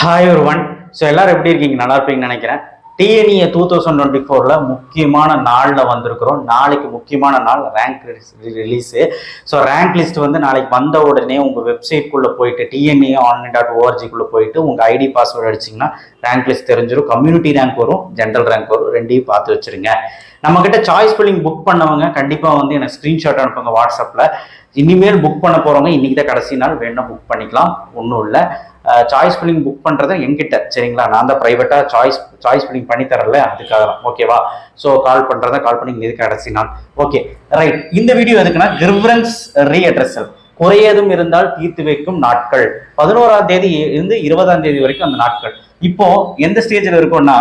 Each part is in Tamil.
ஹாய் ஒரு ஒன் ஸோ எல்லாரும் எப்படி இருக்கீங்க? நல்லா இருப்பீங்கன்னு நினைக்கிறேன். டிஎன்இ டூ தௌசண்ட் டுவெண்ட்டி ஃபோரில் முக்கியமான நாளில் வந்திருக்கிறோம். நாளைக்கு முக்கியமான நாள் rank release so rank list வந்து நாளைக்கு வந்த உடனே உங்கள் வெப்சைட்குள்ளே போயிட்டு டிஎன்இ ஆன்லைன் டாட் ஓஆர்ஜிக்குள்ளே போயிட்டு உங்கள் ஐடி பாஸ்வேர்டு அடிச்சிங்கன்னா ரேங்க் லிஸ்ட் தெரிஞ்சிடும் கம்யூனிட்டி ரேங்க் வரும் ஜென்ரல் ரேங்க் வரும். ரெண்டையும் பார்த்து வச்சுருங்க. நம்மக்கிட்ட சாய்ஸ் ஃபில்லிங் புக் பண்ணவங்க கண்டிப்பாக வந்து எனக்கு ஸ்க்ரீன்ஷாட் அனுப்புங்க வாட்ஸ்அப்பில் இனிமேல் புக் பண்ண போகிறவங்க இன்றைக்கி தான் கடைசி நாள் வேணால் புக் பண்ணிக்கலாம். ஒன்றும் இல்லை. சாய்ஸ் ஃபில்லிங் புக் பண்ணுறது என்கிட்ட சரிங்களா? நான் தான் ப்ரைவேட்டாக சாய்ஸ் சாய்ஸ் ஃபில்லிங் பண்ணி தரல அதுக்காக தான். ஓகேவா ஸோ கால் பண்ணுறத கால் பண்ணி இது கடைசி நாள். ஓகே ரைட் இந்த வீடியோ எதுக்குன்னா கிரிவரன்ஸ் ரீஅட்ரஸல் குறையதும் இருந்தால் தீர்த்து வைக்கும் நாட்கள். பதினோராம் தேதி இருந்து இருபதாம் தேதி வரைக்கும் அந்த நாட்கள். இப்போ எந்த ஸ்டேஜில் இருக்கோம்னா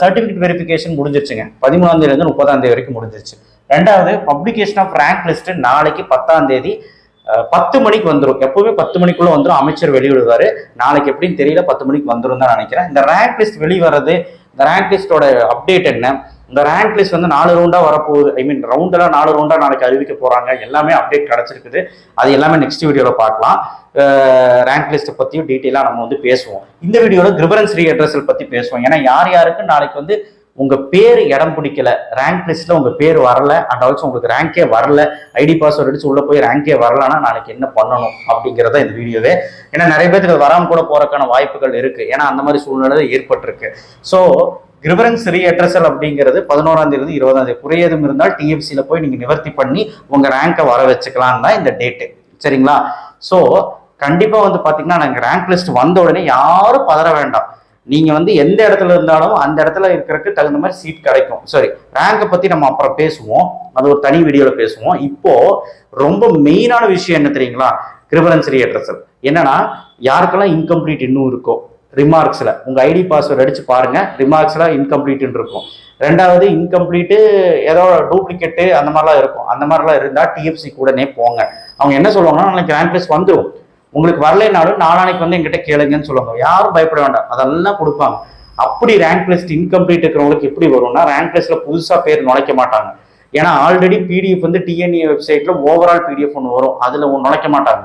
சர்டிஃபிகேட் வெரிஃபிகேஷன் முடிஞ்சிருச்சுங்க. பதிமூணாம் தேதி முப்பதாம் தேதி வரைக்கும் முடிஞ்சிருச்சு. ரெண்டாவது பப்ளிகேஷன் ஆஃப் ரேங்க் லிஸ்ட் நாளைக்கு பத்தாம் தேதி பத்து மணிக்கு வந்துடும் எப்பவுமே பத்து மணிக்குள்ள வந்துடும் அமைச்சர் வெளியிடுவாரு. நாளைக்கு எப்படின்னு தெரியல பத்து மணிக்கு வந்துடும் தான் நினைக்கிறேன். இந்த ரேங்க் லிஸ்ட் வெளிவரது இந்த ரேங்க் லிஸ்டோட அப்டேட் என்ன? இந்த ரேங்க் லிஸ்ட் வந்து நாலு ரவுண்டா வரப்போகுது. ஐ மீன் ரவுண்டெல்லாம் நாலு ரவுண்டா நாளைக்கு அறிவிக்க போறாங்க. எல்லாமே அப்டேட் கிடைச்சிருக்குது. அது எல்லாமே நெக்ஸ்ட் வீடியோல பார்க்கலாம். ரேங்க் லிஸ்ட்டை பத்தியும் டீட்டெயிலாக நம்ம வந்து பேசுவோம். இந்த வீடியோல கிரிபரன்ஸ் ரீஅட்ரஸல் பத்தி பேசுவோம். ஏன்னா யார் யாருக்கு நாளைக்கு வந்து உங்க பேர் இடம் பிடிக்கல ரேங்க் லிஸ்ட்ல உங்க பேர் வரல அண்ட் ஆல்சோ உங்களுக்கு ரேங்கே வரல ஐடி பாஸ்வேர்ட் அடிச்சு உள்ள போய் ரேங்கே வரலன்னா நாளைக்கு என்ன பண்ணணும் அப்படிங்கிறத இந்த வீடியோவே ஏன்னா நிறைய பேருக்கு வராம கூட போறதுக்கான வாய்ப்புகள் இருக்கு. ஏன்னா அந்த மாதிரி சூழ்நிலை ஏற்பட்டிருக்கு. ஸோ கிரிவரன்ஸ் ரீஅட்ரஸல் அப்படிங்கிறது பதினோராம் தேதி இருபதாம் தேதி குறையதும் இருந்தால் டிஎஃப்சியில் போய் நீங்கள் நிவர்த்தி பண்ணி உங்கள் ரேங்கை வர வச்சுக்கலாம் தான் இந்த டேட்டு சரிங்களா? ஸோ கண்டிப்பாக வந்து பார்த்தீங்கன்னா நாங்கள் ரேங்க் லிஸ்ட் வந்த உடனே யாரும் பதற வேண்டாம். நீங்கள் வந்து எந்த இடத்துல இருந்தாலும் அந்த இடத்துல இருக்கிறதுக்கு தகுந்த மாதிரி சீட் கிடைக்கும். சாரி ரேங்கை பற்றி நம்ம அப்புறம் பேசுவோம். அது ஒரு தனி வீடியோவில் பேசுவோம். இப்போது ரொம்ப மெயினான விஷயம் என்ன தெரியுங்களா? கிரிவரன்ஸ் ரீஅட்ரஸல் என்னன்னா யாருக்கெல்லாம் இன்கம்ப்ளீட் இன்னும் இருக்கோ ரிமார்க்ஸில் உங்கள் ஐடி பாஸ்வேர்டு அடித்து பாருங்கள் ரிமார்க்ஸில் இன்கம்ப்ளீட்டுன்னு இருக்கும். ரெண்டாவது இன்கம்ப்ளீட்டு ஏதோ டூப்ளிகேட்டு அந்த மாதிரிலாம் இருக்கும். அந்த மாதிரிலாம் இருந்தால் டிஎஃப்சி கூடனே போங்க. அவங்க என்ன சொல்லுவாங்கன்னா நாளைக்கு ரேங்க் லிஸ்ட் வந்துடும் உங்களுக்கு வரலைனாலும் நாளானைக்கு வந்து எங்கிட்ட கேளுங்கன்னு சொல்லுவாங்க. யாரும் பயப்பட வேண்டாம். அதெல்லாம் கொடுப்பாங்க. அப்படி ரேங்க் லிஸ்ட் இன்கம்ப்ளீட் இருக்கிறவங்களுக்கு எப்படி வரும்னா ரேங்க் லிஸ்ட்ல புதுசாக பேர் நுழைக்க மாட்டாங்க. ஏன்னா ஆல்ரெடி பிடிஎஃப் வந்து டிஎன்ஏ வெப்சைட்ல ஓவரால் பிடிஎஃப் ஒன்று வரும். அதில் ஒன்று நுழைக்க மாட்டாங்க.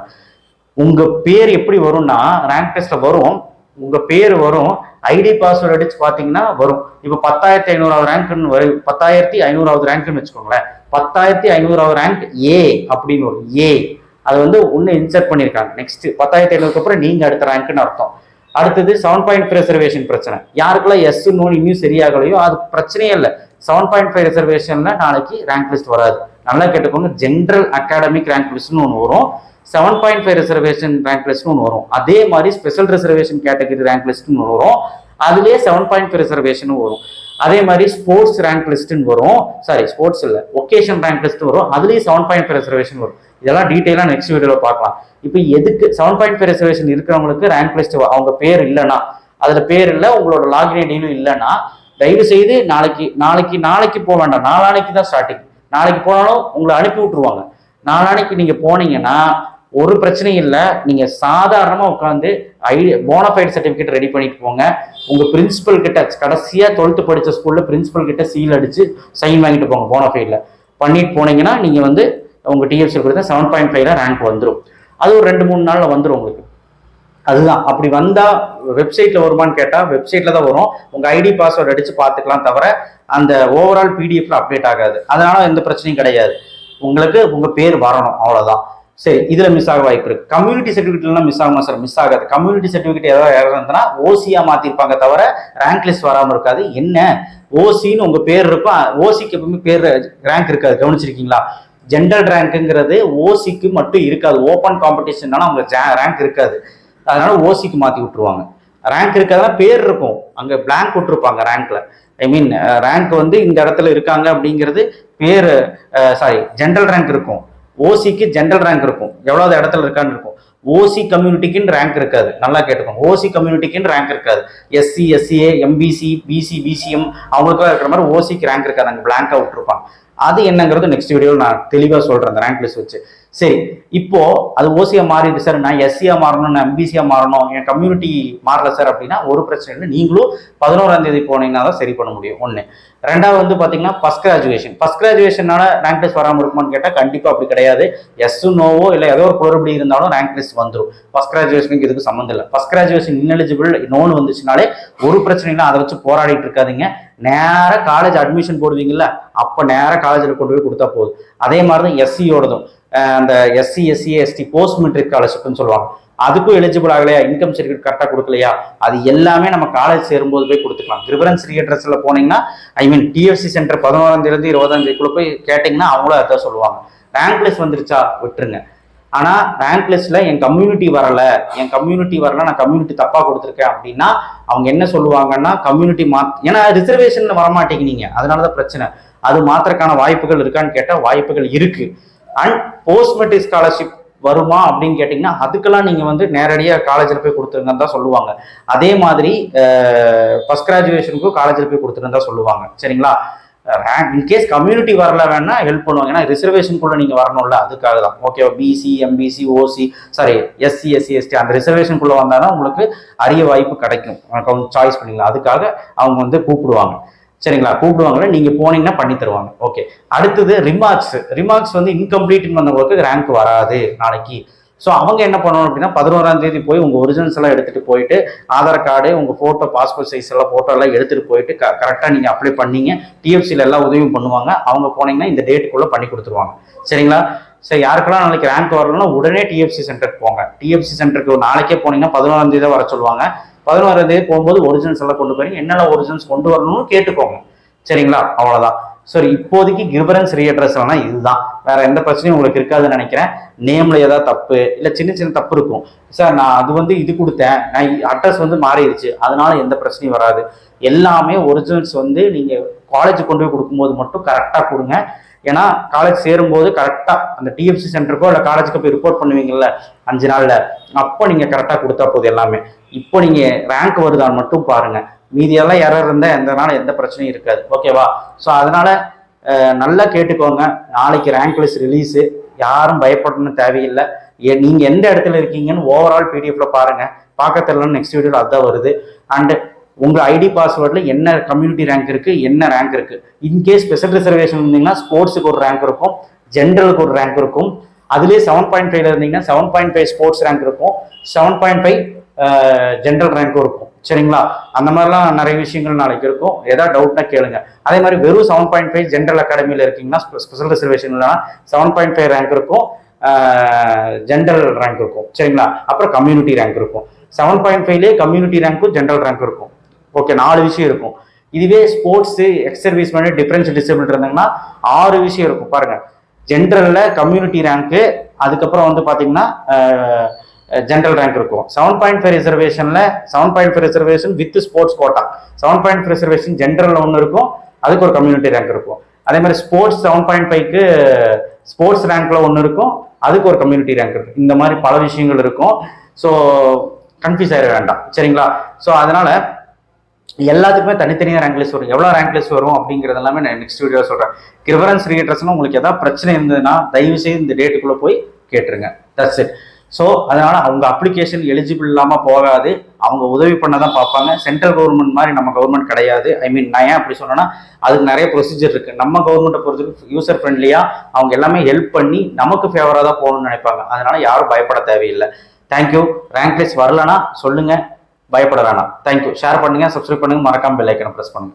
உங்கள் பேர் எப்படி வரும்னா ரேங்க் டெஸ்ட்ல வரும். உங்க பேர் வரும் ஐடி பாஸ்வேர்டு அடிச்சு பாத்தீங்கன்னா வரும். இப்போ பத்தாயிரத்தி ஐநூறாவது ரேங்க்னு வரும் பத்தாயிரத்தி ஐநூறாவது ரேங்க்னு வச்சுக்கோங்களேன். பத்தாயிரத்தி ஐநூறாவது ரேங்க் ஏ அப்படின்னு வரும். ஏ அது வந்து ஒன்று இன்சர்ட் பண்ணியிருக்காங்க நெக்ஸ்ட் பத்தாயிரத்தி ஐநூறுக்கு அப்புறம் நீங்க அடுத்த ரேங்க்னு அர்த்தம். அடுத்தது செவன் பாயிண்ட் ஃபைவ் ரிசர்வேஷன் பிரச்சனை. யாருக்கெல்லாம் எஸ் நோன் இன்னும் e சரியாகலையோ அது பிரச்சனையே இல்லை. செவன் பாயிண்ட் ஃபைவ் ரிசர்வேஷன்ல நாளைக்கு ரேங்க் லிஸ்ட் வராது. நல்லா கேட்டுக்கோங்க. ஜென்ரல் அகாடமிக் ரேங்க் லிஸ்ட்னு ஒன்று வரும். Seven point five reservation rank லிஸ்ட்னு ஒன்று வரும். அதே மாதிரி ஸ்பெஷல் ரிசர்வேஷன் கேட்டகரி ரேங்க் லிஸ்ட்னு ஒன்று வரும். அதுலேயே செவன் பாயிண்ட் ஃபைவ் ரிசர்வேஷனும் வரும். அதே மாதிரி ஸ்போர்ட்ஸ் ரேங்க் லிஸ்ட்டுன்னு வரும். சாரி ஸ்போர்ட்ஸ் இல்லை ஒகேஷன் ரேங்க் லிஸ்ட் வரும். அதுலேயும் செவன் பாயிண்ட் ஃபைவ் ரிசர்வேஷன் வரும். இதெல்லாம் டீட்டெயிலாக நெக்ஸ்ட் வீடியோவில் பார்க்கலாம். இப்போ எதுக்கு செவன் பாயிண்ட் ஃபைவ் ரிசர்வேஷன் இருக்கிறவங்களுக்கு ரேங்க் லிஸ்ட் அவங்க பேர் இல்லைன்னா அதில் பேர் இல்லை உங்களோட லாகின் ஐடியும் இல்லைன்னா தயவு செய்து நாளைக்கு நாளைக்கு நாளைக்கு போக வேண்டாம். நாளானைக்கு தான் ஸ்டார்டிங் நாளைக்கு போனாலும் உங்களை அனுப்பி விட்டுருவாங்க. நாளானைக்கு நீங்கள் போனீங்கன்னா ஒரு பிரச்சனையும் இல்லை. நீங்கள் சாதாரணமாக உட்காந்து ஐடி போனஃபைட் சர்டிஃபிகேட் ரெடி பண்ணிட்டு போங்க. உங்கள் பிரின்சிபல் கிட்ட கடைசியாக டுவெல்த்து படித்த ஸ்கூலில் பிரின்சிபல் கிட்ட சீல் அடித்து சைன் வாங்கிட்டு போங்க போனஃபைடில் பண்ணிட்டு போனீங்கன்னா நீங்கள் வந்து உங்கள் டிஎஃப்சியில் கொடுத்தா செவன் பாயிண்ட் ஃபைவ்ல ரேங்க் வந்துடும் அது ஒரு ரெண்டு மூணு நாளில் வந்துடும் உங்களுக்கு. அதுதான். அப்படி வந்தால் வெப்சைட்டில் வருமான்னு கேட்டால் வெப்சைட்டில் தான் வரும். உங்கள் ஐடி பாஸ்வேர்டு அடித்து பார்த்துக்கலாம் தவிர அந்த ஓவரால் பிடிஎஃப்ல அப்டேட் ஆகாது. அதனால எந்த பிரச்சனையும் கிடையாது. உங்களுக்கு உங்கள் பேர் வரணும். அவ்வளோதான் சரி இதுல மிஸ் ஆக வாய்ப்பு இருக்கு. கம்யூனிட்டி சர்டிஃபிகேட்லாம் மிஸ் ஆகுமா சார் மிஸ் ஆகாது. கம்யூனிட்டி சர்டிஃபிகேட் ஏதாவது இருந்ததுன்னா ஓசியா மாத்திருப்பாங்க தவிர ரேங்க் லிஸ்ட் வராம இருக்காது. என்ன? ஓசின்னு உங்க பேர் இருக்கும். ஓசிக்கு எப்பவுமே பேர் ரேங்க் இருக்காது. கவனிச்சிருக்கீங்களா? ஜென்ரல் ரேங்க்குங்கிறது ஓசிக்கு மட்டும் இருக்காது. ஓப்பன் காம்படிஷன்னால அவங்க ரேங்க் இருக்காது. அதனால ஓசிக்கு மாத்தி விட்டுருவாங்க. ரேங்க் இருக்காதுனா பேர் இருக்கும். அங்க பிளாங்க் விட்டுருப்பாங்க ரேங்க்ல ஐ மீன் ரேங்க் வந்து இந்த இடத்துல இருக்காங்க அப்படிங்கிறது பேர் சாரி ஜென்ரல் ரேங்க் இருக்கும். ஓசிக்கு ஜென்ரல் ரேங்க் இருக்கும். எவ்வளவு இடத்துல இருக்கான்னு இருக்கும். ஓசி கம்யூனிட்டிக்குன்னு ரேங்க் இருக்காது. நல்லா கேட்டுக்கோங்க. ஓசி கம்யூனிட்டிக்குன்னு ரேங்க் இருக்காது. SC SCA MBC BC BCM அவங்களுக்காக இருக்கிற மாதிரி ஓசிக்கு ரேங்க் இருக்காது. அங்கே பிளாங்கா விட்டுருப்பாங்க. அது என்னங்கிறது நெக்ஸ்ட் வீடியோவில் நான் தெளிவாக சொல்கிறேன் அந்த ரேங்க் லிஸ்ட் வச்சு. சரி இப்போ அது ஓசியா மாறிடுது சார் நான் எஸ்சியா மாறணும் நான் எம்பிசியா மாறணும் என் கம்யூனிட்டி மாறல சார் அப்படின்னா ஒரு பிரச்சனை இல்லை. நீங்களும் பதினோராம் தேதி போனீங்கன்னா தான் சரி பண்ண முடியும். ஒன்று ரெண்டாவது வந்து பார்த்தீங்கன்னா ஃபஸ்ட் கிராஜுவேஷன் ஃபஸ்ட் கிராஜுவேஷனால ரேங்க் லிஸ்ட் வராமல் இருக்குமான்னு கேட்டால் கண்டிப்பாக அப்படி கிடையாது. எஸ்ஸு நோவோ இல்லை ஏதோ ஒரு குளறுபடி இருந்தாலும் ரேங்க் லிஸ்ட் வந்துடும் ஃபஸ்ட் கிராஜுவேஷனுக்கு இதுக்கு சம்மந்தம் இல்லை. ஃபஸ்ட் கிராஜுவேஷன் இன்எலிஜிபிள் நோன் வந்துச்சுனாலே ஒரு பிரச்சனை இல்லை. அதை வச்சு போராடிட்டு இருக்காதீங்க. நேராக காலேஜ் அட்மிஷன் போடுவீங்கல்ல அப்போ நேராக காலேஜில் கொண்டு போய் கொடுத்தா போதும். அதே மாதிரி தான் எஸ்சியோடதும் அந்த SC SC ST post matric ஸ்காலர்ஷிப்னு சொல்லுவாங்க. அதுக்கும் எலிஜிபிள் ஆகலையா? இன்கம் சர்டிஃபிகேட் கரெக்டாக கொடுக்கலையா? அது எல்லாமே நம்ம காலேஜ் சேரும்போது போய் கொடுத்துக்கலாம். கிரிபரன்ஸ் ரீஅட்ரஸில் போனீங்கன்னா ஐ மீன் டிஎஃப்சி சென்டர் பதினோராம் தேதி இருபதாம் போய் கேட்டிங்கன்னா அவங்களும் அதான் சொல்லுவாங்க. ரேங்க் லிஸ்ட் வந்துருச்சா? விட்டுருங்க. ஆனால் ரேங்க் லிஸ்ட்டில் என் கம்யூனிட்டி வரல. என் கம்யூனிட்டி வரல நான் கம்யூனிட்டி தப்பாக கொடுத்துருக்கேன் அப்படின்னா அவங்க என்ன சொல்லுவாங்கன்னா கம்யூனிட்டி மா ஏன்னா ரிசர்வேஷன் வரமாட்டேங்கிறீங்க. அதனால தான் பிரச்சனை. அது மாத்திரக்கான வாய்ப்புகள் இருக்கான்னு கேட்டால் வாய்ப்புகள் இருக்குது அண்ட் போஸ்ட் மெட்ரிக் ஸ்காலர்ஷிப் வருமா அப்படின்னு கேட்டிங்கன்னா அதுக்கெல்லாம் நீங்கள் வந்து நேரடியாக காலேஜில் போய் கொடுத்துருங்கன்னு தான் சொல்லுவாங்க. அதே மாதிரி ஃபஸ்ட் கிராஜுவேஷனுக்கும் காலேஜில் போய் கொடுத்துருன்னு தான் சொல்லுவாங்க. சரிங்களா? ரேங்க் இன்கேஸ் கம்யூனிட்டி வரல வேணா ஹெல்ப் பண்ணுவாங்க. ஏன்னா ரிசர்வேஷனுக்குள்ள நீங்கள் வரணும்ல அதுக்காக தான். ஓகேவா PC MBC OC sorry SC SC ST அந்த ரிசர்வேஷனுக்குள்ள வந்தால் தான் உங்களுக்கு அரிய வாய்ப்பு கிடைக்கும். சாய்ஸ் பண்ணிக்கலாம். அதுக்காக அவங்க வந்து கூப்பிடுவாங்க. சரிங்களா? கூப்பிடுவாங்களே நீங்க போனீங்கன்னா பண்ணி தருவாங்க. ஓகே அடுத்தது ரிமார்க்ஸ் ரிமார்க்ஸ் வந்து இன்கம்ப்ளீட்னு வந்தவங்களுக்கு ரேங்க் வராது நாளைக்கு. ஸோ அவங்க என்ன பண்ணணும் அப்படின்னா பதினோராம் தேதி போய் உங்கள் ஒரிஜினல்ஸ் எல்லாம் எடுத்துகிட்டு போயிட்டு ஆதார் கார்டு உங்கள் ஃபோட்டோ பாஸ்போர்ட் சைஸ் எல்லாம் ஃபோட்டோ எல்லாம் எடுத்துகிட்டு போயிட்டு கரெக்டாக நீங்கள் அப்ளை பண்ணீங்க. டிஎஃப்சியில் எல்லா உதவியும் பண்ணுவாங்க. அவங்க போனீங்கன்னா இந்த டேட்டுக்குள்ளே பண்ணி கொடுத்துருவாங்க. சரிங்களா? சரி யாருக்கெல்லாம் நாளைக்கு ரேங்க் வரலன்னா உடனே டிஎஃப்சி சென்டருக்கு போங்க. டிஎஃப்சி சென்டருக்கு நாளைக்கே போனீங்கன்னா பதினோராம் தேதி வர சொல்லுவாங்க. பதினோராம் தேதி போகும்போது ஒரிஜினல்ஸ் எல்லாம் கொண்டு போய் என்னென்ன ஒரிஜினல்ஸ் கொண்டு வரணும்னு கேட்டுக்கோங்க. சரிங்களா? அவ்வளவுதான். சரி இப்போதைக்கு கிரிபரன்ஸ் ரீஅட்ரஸ்லாம் இதுதான். வேற எந்த பிரச்சனையும் உங்களுக்கு இருக்காதுன்னு நினைக்கிறேன். நேம்ல ஏதாவது தப்பு இல்லை சின்ன சின்ன தப்பு இருக்கும். சார் நான் அது வந்து இது கொடுத்தேன். நான் அட்ரஸ் வந்து மாறிடுச்சு. அதனால எந்த பிரச்சனையும் வராது. எல்லாமே ஒரிஜினல்ஸ் வந்து நீங்க காலேஜ் கொண்டு போய் கொடுக்கும்போது மட்டும் கரெக்டாக கொடுங்க. ஏன்னா காலேஜ் சேரும்போது கரெக்டாக அந்த டிஎஃப்சி சென்டருக்கோ இல்லை காலேஜுக்கு போய் ரிப்போர்ட் பண்ணுவீங்கல்ல அஞ்சு நாளில் அப்போ நீங்கள் கரெக்டாக கொடுத்தா போதும் எல்லாமே. இப்போ நீங்கள் ரேங்க் வருதான்னு மட்டும் பாருங்கள் மீதியெல்லாம் எரர் இருந்தால் எந்த நாள் எந்த பிரச்சனையும் இருக்காது. ஓகேவா ஸோ அதனால் நல்லா கேட்டுக்கோங்க. நாளைக்கு ரேங்க் லிஸ்ட் ரிலீஸு யாரும் பயப்படணும்னு தேவையில்லை. நீங்கள் எந்த இடத்துல இருக்கீங்கன்னு ஓவரால் பிடிஎஃப்ல பாருங்கள் பார்க்க தெரியலன்னு நெக்ஸ்ட் வீடியோவில் அதுதான் வருது. அண்டு உங்கள் ஐடி பாஸ்வேர்டில் என்ன கம்யூனிட்டி ரேங்க் இருக்குது என்ன ரேங்க் இருக்குது இன்கேஸ் ஸ்பெஷல் ரிசர்வேஷன் இருந்தீங்கன்னா ஸ்போர்ட்ஸுக்கு ஒரு ரேங்க் இருக்கும் ஜென்ரலுக்கு ஒரு ரேங்க் இருக்கும். அதுலேயே செவன் பாயிண்ட் ஃபைவ்ல இருந்தீங்கன்னா seven point five sports rank இருக்கும். செவன் பாயிண்ட் ஃபைவ் ஜென்ரல் ரேங்க்கும் இருக்கும். சரிங்களா? அந்த மாதிரிலாம் நிறைய விஷயங்கள் நாளைக்கு இருக்கும். ஏதாவது டவுட்னா கேளுங்க. அதே மாதிரி வெறும் செவன் பாயிண்ட் ஃபைவ் ஜென்ரல் அகாடமியில் இருக்கீங்கன்னா special reservation seven point five rank இருக்கும். ஜென்ரல் ரேங்க் இருக்கும். சரிங்களா? அப்புறம் கம்யூனிட்டி ரேங்க் இருக்கும். செவன் பாயிண்ட் ஃபைவ்லேயே கம்யூனிட்டி ரேங்க்கும் ஜென்ரல் ரேங்க் இருக்கும். ஓகே நாலு விஷயம் இருக்கும். இதுவே ஸ்போர்ட்ஸு எக்ஸ் சர்வீஸ் பண்ணி டிசபிலிட்டி இருந்தாங்கன்னா ஆறு விஷயம் இருக்கும். பாருங்க. ஜென்ரலில் கம்யூனிட்டி ரேங்க்கு அதுக்கப்புறம் வந்து பார்த்தீங்கன்னா ஜென்ரல் ரேங்க் இருக்கும். Seven point five ரிசர்வேஷனில் seven point five reservation with sports quota seven point five reservation ஜென்ரலில் ஒன்று இருக்கும். அதுக்கு ஒரு கம்யூனிட்டி ரேங்க் இருக்கும். அதே மாதிரி ஸ்போர்ட்ஸ் செவன் பாயிண்ட் ஃபைவ்க்கு ஸ்போர்ட்ஸ் ரேங்க்ல ஒன்று இருக்கும். அதுக்கு ஒரு கம்யூனிட்டி ரேங்க் இருக்கும். இந்த மாதிரி பல விஷயங்கள் இருக்கும். ஸோ கன்ஃபியூஸ் ஆயிட வேண்டாம். சரிங்களா? ஸோ அதனால எல்லாத்துக்குமே தனித்தனியாக ரேங்க் லிஸ்ட் வரும். எவ்வளோ ரேங்க் லிஸ்ட் வரும் அப்படிங்கிறது எல்லாமே நான் நெக்ஸ்ட் வீடியோ சொல்கிறேன் கிரிஃபரன்ஸ் ரீட்ரஸ்னா உங்களுக்கு எதாவது பிரச்சனை இருந்ததுன்னா தயவு செய்து இந்த டேட்டுக்குள்ளே போய் கேட்டுருங்க. தட்ஸ் இட் ஸோ அதனால் அவங்க அப்ளிகேஷன் எலிஜிபிள் இல்லாமல் போகாது. அவங்க உதவி பண்ண தான் பார்ப்பாங்க. சென்ட்ரல் கவர்மெண்ட் மாதிரி நம்ம கவர்மெண்ட் கிடையாது. ஐ மீன் நான் ஏன் அப்படி சொன்னேன்னா அதுக்கு நிறைய ப்ரொசீஜர் இருக்குது நம்ம கவர்மெண்ட்டை பொறுத்து யூசர் ஃப்ரெண்ட்லியாக அவங்க எல்லாமே ஹெல்ப் பண்ணி நமக்கு ஃபேவராக தான் போகணும்னு நினைப்பாங்க. அதனால் யாரும் பயப்பட தேவையில்லை. தேங்க்யூ ரேங்க் லிஸ்ட் வரலன்னா சொல்லுங்கள் பயப்பட வேணாம். தேங்க்யூ ஷேர் பண்ணுங்க சப்ஸ்கிரைப் பண்ணுங்க மறக்காம பெல் ஐக்கனை ப்ரெஸ் பண்ணுங்க.